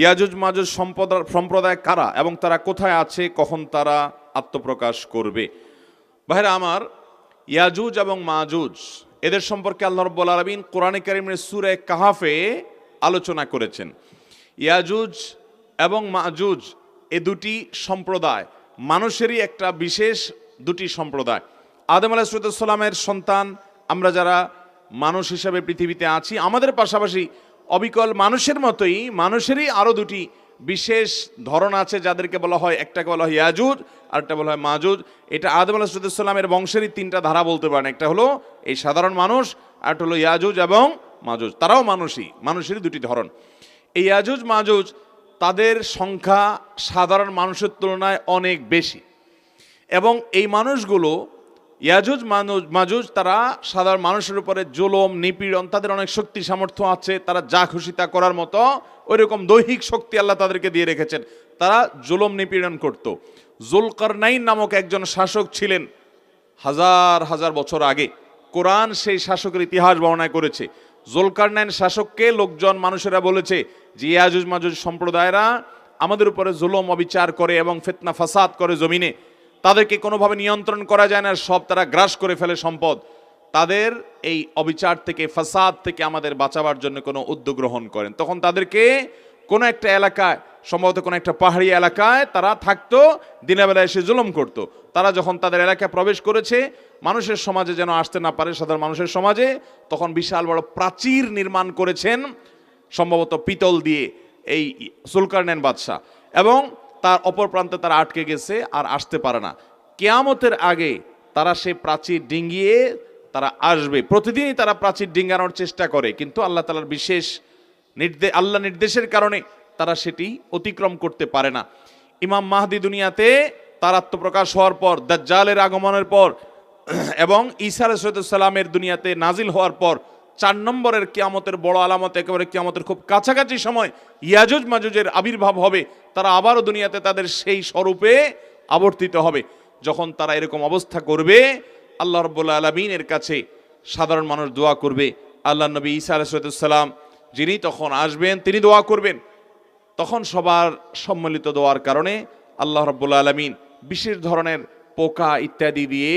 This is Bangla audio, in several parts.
ইয়াজুজ মাজুজ সম্প্রদায় সম্প্রদায় কারা এবং তারা কোথায় আছে, কখন তারা আত্মপ্রকাশ করবে? ভাইরা আমার, ইয়াজুজ এবং মাজুজ, এদের সম্পর্কে আল্লাহ রব্বুল আলমিন কোরআনে কারিমের সুরে কাহাফে আলোচনা করেছেন। ইয়াজুজ এবং মাজুজ এ দুটি সম্প্রদায়, মানুষেরই একটা বিশেষ দুটি সম্প্রদায়। আদম আলাহিসামের সন্তান, আমরা যারা মানুষ হিসাবে পৃথিবীতে আছি, আমাদের পাশাপাশি অবিকল মানুষের মতোই মানুষেরই আরও দুটি বিশেষ ধরন আছে যাদেরকে বলা হয়, একটাকে বলা হয় ইয়াজুজ আর একটা বলা হয় মাজুজ এটা আদম আলাহিসাল্লামের বংশেরই তিনটা ধারা বলতে পারেন। একটা হলো এই সাধারণ মানুষ আর একটা হলো ইয়াজুজ এবং মাজুজ তারাও মানুষই, মানুষেরই দুটি ধরন। এই ইয়াজুজ মাজুজ তাদের সংখ্যা সাধারণ মানুষের তুলনায় অনেক বেশি। এবং এই মানুষগুলো ইয়াজুজ মানুষ মাজুজ, তারা সাধারণ মানুষের উপরে জুলম, নিপীড়ন, তাদের অনেক শক্তি সামর্থ্য আছে, তারা যা খুশি তা করার মতো ওই রকম দৈহিক শক্তি আল্লাহ তাদেরকে দিয়ে রেখেছেন। তারা জুলম, নিপীড়ন করত। জুলকারনাইন নামক একজন শাসক ছিলেন হাজার হাজার বছর আগে। কোরআন সেই শাসকের ইতিহাস বর্ণনা করেছে। জুলকারনাইন শাসককে লোকজন, মানুষেরা বলেছে যে, ইয়াজুজ, মাজুজ সম্প্রদায়রা আমাদের উপরে জুলম, অবিচার করে এবং ফেতনা, ফাসাদ করে জমিনে। তাদেরকে কোনোভাবে নিয়ন্ত্রণ করা যায় না, সব তারা গ্রাস করে ফেলে সম্পদ। তাদের এই অবিচার থেকে, ফাসাদ থেকে আমাদের বাঁচাবার জন্য কোনো উদ্যোগ গ্রহণ করেন। তখন তাদেরকে কোনো একটা এলাকায়, সম্ভবত কোনো একটা পাহাড়ি এলাকায় তারা থাকতো দিনের বেলায় এসে জুলুম করতো। তারা যখন তাদের এলাকায় প্রবেশ করেছে, মানুষের সমাজে যেন আসতে না পারে, সাধারণ মানুষের সমাজে, তখন বিশাল বড় প্রাচীর নির্মাণ করেছেন, সম্ভবত পিতল দিয়ে এই সুলকারনেন বাদশাহ। এবং তার অপর প্রান্তে তারা আটকে গেছে আর আসতে পারে না। কেয়ামতের আগে তারা সে প্রাচীর ডিঙ্গিয়ে তারা আসবে। প্রতিদিনই তারা প্রাচীর ডিঙ্গানোর চেষ্টা করে, কিন্তু আল্লাহ তালার বিশেষ নির্দে, আল্লাহ নির্দেশের কারণে তারা সেটি অতিক্রম করতে পারে না। ইমাম মাহদি দুনিয়াতে তার আত্মপ্রকাশ হওয়ার পর, দাজ্জালের আগমনের পর, এবং ঈসা আলাইসালামের দুনিয়াতে নাজিল হওয়ার পর চার নম্বরের কিয়ামতের বড় আলামত, একেবারে কিয়ামতের খুব কাছাকাছি সময় ইয়াজুজ মাজুজের আবির্ভাব হবে, তারা আবারও দুনিয়াতে তাদের সেই স্বরূপে আবর্তিত হবে। যখন তারা এরকম অবস্থা করবে, আল্লাহ রব্বুল্লা আলমিনের কাছে সাধারণ মানুষ দোয়া করবে, আল্লাহ নবী ঈসা আলাইসালাম যিনি তখন আসবেন, তিনি দোয়া করবেন। তখন সবার সম্মিলিত দোয়ার কারণে আল্লাহ রব্বুল্লা আলমিন বিশেষ ধরনের পোকা ইত্যাদি দিয়ে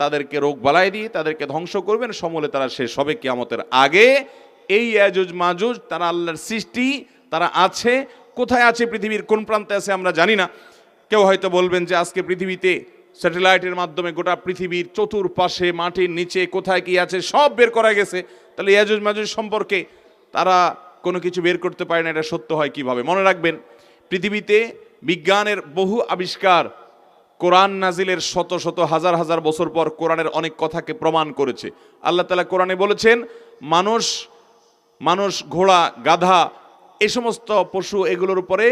তাদেরকে রোগ বালাই দিয়ে তাদেরকে ধ্বংস করবেন, সমূলে তারা শেষ হবে কেয়ামতের আগে। এই ইয়াজুজ, মাজুজ, তারা আল্লাহর সৃষ্টি, তারা আছে। কোথায় আছে পৃথিবীর, কোন প্রান্তে আছে আমরা জানি না। কেউ হয়তো বলবেন যে আজকে পৃথিবীতে স্যাটেলাইটের মাধ্যমে গোটা পৃথিবীর চতুর্পাশে, মাটির নিচে কোথায় কি আছে, সব বের করা গেছে। তাহলে ইয়াজুজ, মাজুজ সম্পর্কে তারা কোনো কিছু বের করতে পারে না, এটা সত্য হয় কীভাবে? মনে রাখবেন, পৃথিবীতে বিজ্ঞানের বহু আবিষ্কার কোরআন নাজিলের শত শত হাজার হাজার বছর পর কোরআনের অনেক কথাকে প্রমাণ করেছে। আল্লাহ তালা কোরআনে বলেছেন, মানুষ মানুষ ঘোড়া, গাধা, এ সমস্ত পশু এগুলোর উপরে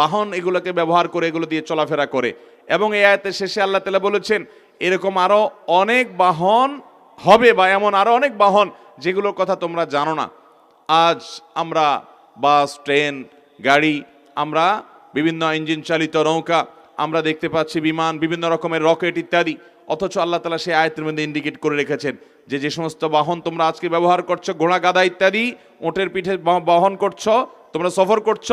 বাহন এগুলোকে ব্যবহার করে এগুলো দিয়ে চলাফেরা করে। এবং এই আয়াতের শেষে আল্লাহ তালা বলেছেন, এরকম আরও অনেক বাহন হবে বা এমন আরও অনেক বাহন যেগুলোর কথা তোমরা জানো না। আজ আমরা বাস, ট্রেন, গাড়ি, আমরা বিভিন্ন ইঞ্জিন চালিত নৌকা আমরা দেখতে পাচ্ছি বিমান, বিভিন্ন রকমের রকেট ইত্যাদি। অথচ আল্লাহ তালা সেই আয়তের মধ্যে ইন্ডিকেট করে রেখেছেন যে যে সমস্ত বাহন তোমরা আজকে ব্যবহার করছ, ঘোড়া গাদা ইত্যাদি, ওটের পিঠে বহন করছ, তোমরা সফর করছ,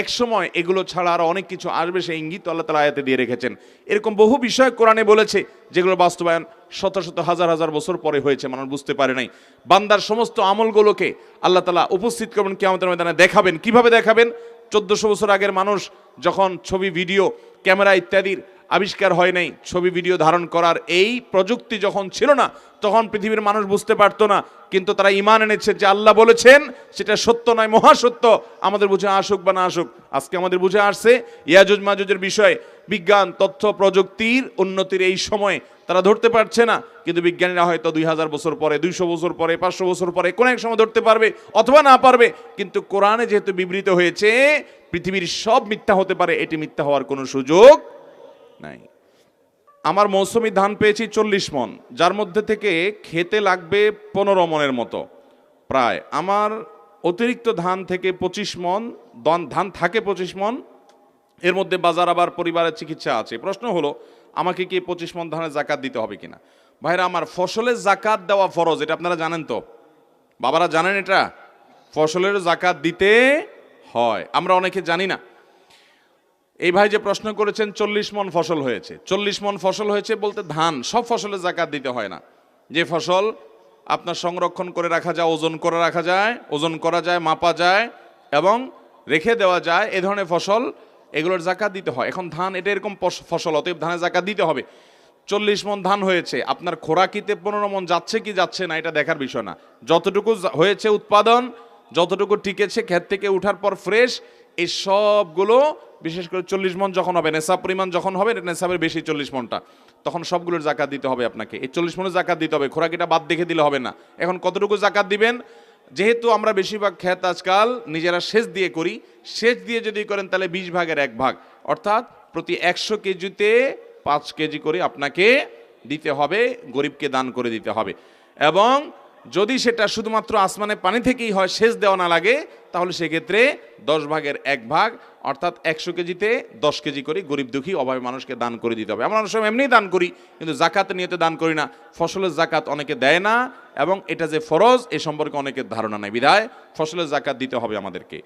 এক সময় এগুলো ছাড়া আরও অনেক কিছু আসবে সেই ইঙ্গিত আল্লাহ তালা আয়াতে দিয়ে রেখেছেন। এরকম বহু বিষয় কোরআনে বলেছে, যেগুলো বাস্তবায়ন শত শত হাজার হাজার বছর পরে হয়েছে, মানুষ বুঝতে পারে নাই। বান্দার সমস্ত আমলগুলোকে আল্লাহ তালা উপস্থিত করবেন কেমতের ময়দানে দেখাবেন। কীভাবে দেখাবেন? চোদ্দশো বছর আগের মানুষ যখন ছবি, ভিডিও ক্যামেরা ইত্যাদির আবিষ্কার হয় নাই, ছবি ভিডিও ধারণ করার এই প্রযুক্তি যখন ছিল না, তখন পৃথিবীর মানুষ বুঝতে পারতো না। কিন্তু তারা ইমান এনেছে যে আল্লাহ বলেছেন, সেটা সত্য নয়, মহাসত্য। আমাদের বুঝে আসুক বা না আসুক, আজকে আমাদের বুঝে আসছে ইয়াজুজ মাজুজের বিষয়ে। বিজ্ঞান, তথ্য, প্রযুক্তির উন্নতির এই সময় তারা ধরতে পারছে না, কিন্তু বিজ্ঞানীরা হয়তো দুই হাজার বছর পরে, দুইশো বছর পরে, পাঁচশো বছর পরে কোনো এক সময় ধরতে পারবে অথবা না পারবে। কিন্তু কোরআনে যেহেতু বিবৃত হয়েছে, পৃথিবীর সব মিথ্যা হতে পারে, এটি মিথ্যা হওয়ার কোনো সুযোগ নাই। আমার মৌসুমি ধান পেয়েছি চল্লিশ মন, যার মধ্যে থেকে খেতে লাগবে পনেরো মনের মতো। প্রায় আমার অতিরিক্ত ধান থেকে পঁচিশ মন ধান থাকে পঁচিশ মন, এর মধ্যে বাজার আবার পরিবারের চিকিৎসা আছে। প্রশ্ন হলো, আমাকে কি পঁচিশ মন ধানের জাকাত দিতে হবে কিনা? ভাইরা, আমার ফসলের জাকাত দেওয়া ফরজ, এটা আপনারা জানেন তো। বাবারা জানেন এটা? ফসলের জাকাত দিতে হয়। আমরা অনেকে জানি না। এই ভাই যে প্রশ্ন করেছেন, চল্লিশ মন ফসল হয়েছে। চল্লিশ মন ফসল হয়েছে বলতে ধান, সব ফসলে জাকাত দিতে হয় না। যে ফসল আপনার সংরক্ষণ করে রাখা যায়, ওজন করে রাখা যায়, ওজন করা যায়, মাপা যায় এবং রেখে দেওয়া যায়, এ ধরনের ফসল এগুলোর জাকাত দিতে হয়। এখন ধান, এটা এরকম ফসল, অতএব ধানের জাকাত দিতে হবে। চল্লিশ মন ধান হয়েছে, আপনার খোরাকিতে পনেরো মন যাচ্ছে কি যাচ্ছে না, এটা দেখার বিষয় না। যতটুকু হয়েছে উৎপাদন, যতটুকু টিকেছে, ক্ষেত থেকে উঠার পর ফ্রেশ এই সবগুলো, বিশেষ করে চল্লিশ মন যখন হবে, নেশাব পরিমাণ যখন হবে, নেশাবের বেশি চল্লিশ মনটা, তখন সবগুলোর জাকাত দিতে হবে আপনাকে। এই চল্লিশ মনের জাকাত দিতে হবে, খোরাকিটা বাদ দেখে দিলে হবে না। এখন কতটুকু জাকাত দিবেন? যেহেতু আমরা বেশিরভাগ ক্ষেত আজকাল নিজেরা সেচ দিয়ে করি, সেচ দিয়ে যদি করেন তাহলে বিশ ভাগের এক ভাগ। অর্থাৎ প্রতি একশো কেজিতে পাঁচ কেজি করে আপনাকে দিতে হবে, গরিবকে দান করে দিতে হবে। এবং যদি সেটা শুধুমাত্র আসমানে পানি থেকেই হয়, সেচ দেওয়া না লাগে, তাহলে সেক্ষেত্রে দশ ভাগের এক ভাগ, অর্থাৎ একশো কেজিতে দশ কেজি করে গরিব দুঃখী, অভাবে মানুষকে দান করে দিতে হবে। আমরা অনেক সময় এমনিই দান করি, কিন্তু জাকাত নিয়ে দান করি না। ফসলের জাকাত অনেকে দেয় না, এবং এটা যে ফরজ, এ সম্পর্কে অনেকের ধারণা নেই। বিধায় ফসলের জাকাত দিতে হবে আমাদেরকে।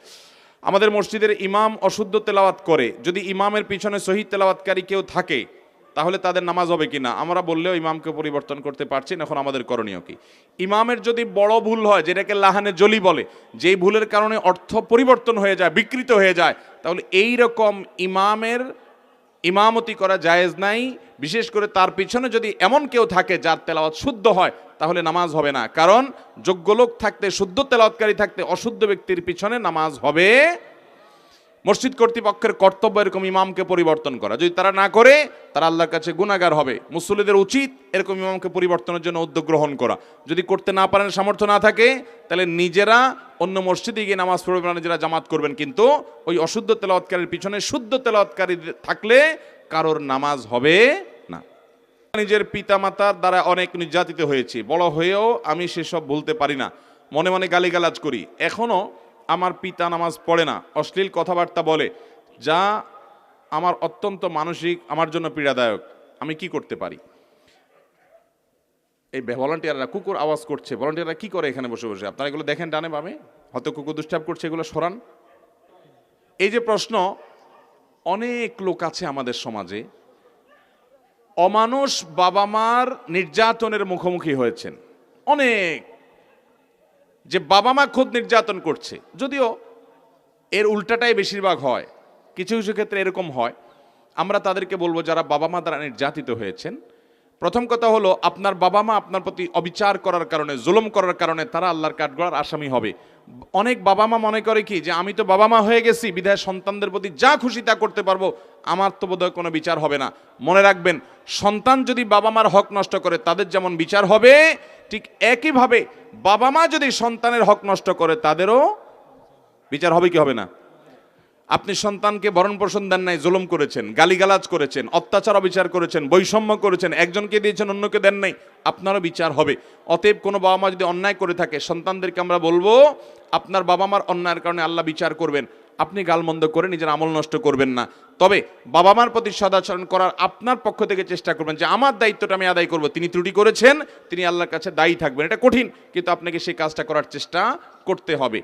আমাদের মসজিদের ইমাম অশুদ্ধ তেলাওয়াত করে। যদি ইমামের পিছনে শহীদ তেলাওয়াতকারী কেউ থাকে তাহলে তাদের নামাজ হবে কিনা? আমরা বললেও ইমামকে পরিবর্তন করতে পারছি না, এখন আমাদের করণীয় কি? ইমামের যদি বড় ভুল হয়, যেটাকে লাহানে জলি বলে, যেই ভুলের কারণে অর্থ পরিবর্তন হয়ে যায়, বিকৃত হয়ে যায়, তাহলে এই রকম ইমামের ইমামতি করা জায়েজ নাই। বিশেষ করে তার পিছনে যদি এমন কেউ থাকে যার তেলাওয়াত শুদ্ধ হয়, তাহলে নামাজ হবে না। কারণ যোগ্য লোক থাকতে, শুদ্ধ তেলাওয়াতকারী থাকতে অশুদ্ধ ব্যক্তির পিছনে নামাজ হবে মসজিদ কর্তৃপক্ষের কর্তব্য এরকম ইমামকে পরিবর্তন করা। যদি তারা না করে তারা আল্লাহর কাছে গুণাগার হবে। মুসল্লিদের উচিত এরকম ইমামকে পরিবর্তনের জন্য উদ্যোগ গ্রহণ করা। যদি করতে না পারেন সামর্থ্য না থাকে তাহলে নিজেরা অন্য মসজিদে গিয়ে নামাজ পড়বেন না, নিজেরা জামাত করবেন। কিন্তু ওই অশুদ্ধ তেলাওয়াতকারীর পিছনে শুদ্ধ তেলাওয়াতকারী থাকলে কারোর নামাজ হবে না। নিজের পিতামাতার দ্বারা অনেক নির্যাতিত হয়েছি। বড় হয়েও আমি সেসব ভুলতে পারি না। মনে মনে গালিগালাজ করি। এখনও আমার পিতা নামাজ পড়ে না। অশ্লীল কথাবার্তা বলে, যা আমার অত্যন্ত মানসিক, আমার জন্য পীড়াদায়ক। আমি কি করতে পারি? এই ভলান্টিয়াররা কুকুর আওয়াজ করছে। ভলান্টিয়াররা কি করে এখানে বসে বসে? আপনারা এগুলো দেখেন ডানে বামে। হয়তো কুকুর দুষ্টাপ করছে, এগুলো সরান। এই যে প্রশ্ন, অনেক লোক আছে আমাদের সমাজে, অমানুষ বাবা মার নির্যাতনের মুখোমুখি হয়েছেন। অনেক। যে বাবা মা খোদ নির্যাতন করছে। যদিও এর উল্টাটাই বেশিরভাগ হয়, কিছু কিছু ক্ষেত্রে এরকম হয়। আমরা তাদেরকে বলব যারা বাবা মা দ্বারা নির্যাতিত হয়েছেন প্রথম কথা হলো, আপনার বাবা মা আপনার প্রতি অবিচার করার কারণে, জুলুম করার কারণে তারা আল্লাহর কাঠগড়ার আসামি হবে। অনেক বাবা মা মনে করে কি যে, আমি তো বাবা মা হয়ে গেছি, বিধায় সন্তানদের প্রতি যা খুশি তা করতে পারব, আমার তো বোধহয় কোনো বিচার হবে না। মনে রাখবেন, সন্তান যদি বাবা মার হক নষ্ট করে, তাদের যেমন বিচার হবে, ঠিক একইভাবে বাবা মা যদি সন্তানের হক নষ্ট করে, তাদেরও বিচার হবে কি হবে না? আপনি সন্তানকে ভরণ পোষণ দেন নাই, জুলুম করেছেন, গালিগালাজ করেছেন, অত্যাচার, অবিচার করেছেন, বৈষম্য করেছেন, একজনকে দিয়েছেন, অন্যকে দেন নাই, আপনারও বিচার হবে। অতএব কোনো বাবা মা যদি অন্যায় করে থাকে, সন্তানদেরকে আমরা বলব, আপনার বাবা মার অন্যায়ের কারণে আল্লাহ বিচার করবেন, আপনি গালমন্দ করে নিজের আমল নষ্ট করবেন না। তবে বাবা মার প্রতি সদাচরণ করার আপনার পক্ষ থেকে চেষ্টা করবেন যে, আমার দায়িত্বটা আমি আদায় করব। তিনি ত্রুটি করেছেন, তিনি আল্লাহর কাছে দায়ী থাকবেন। এটা কঠিন, কিন্তু আপনাকে সেই কাজটা করার চেষ্টা করতে হবে।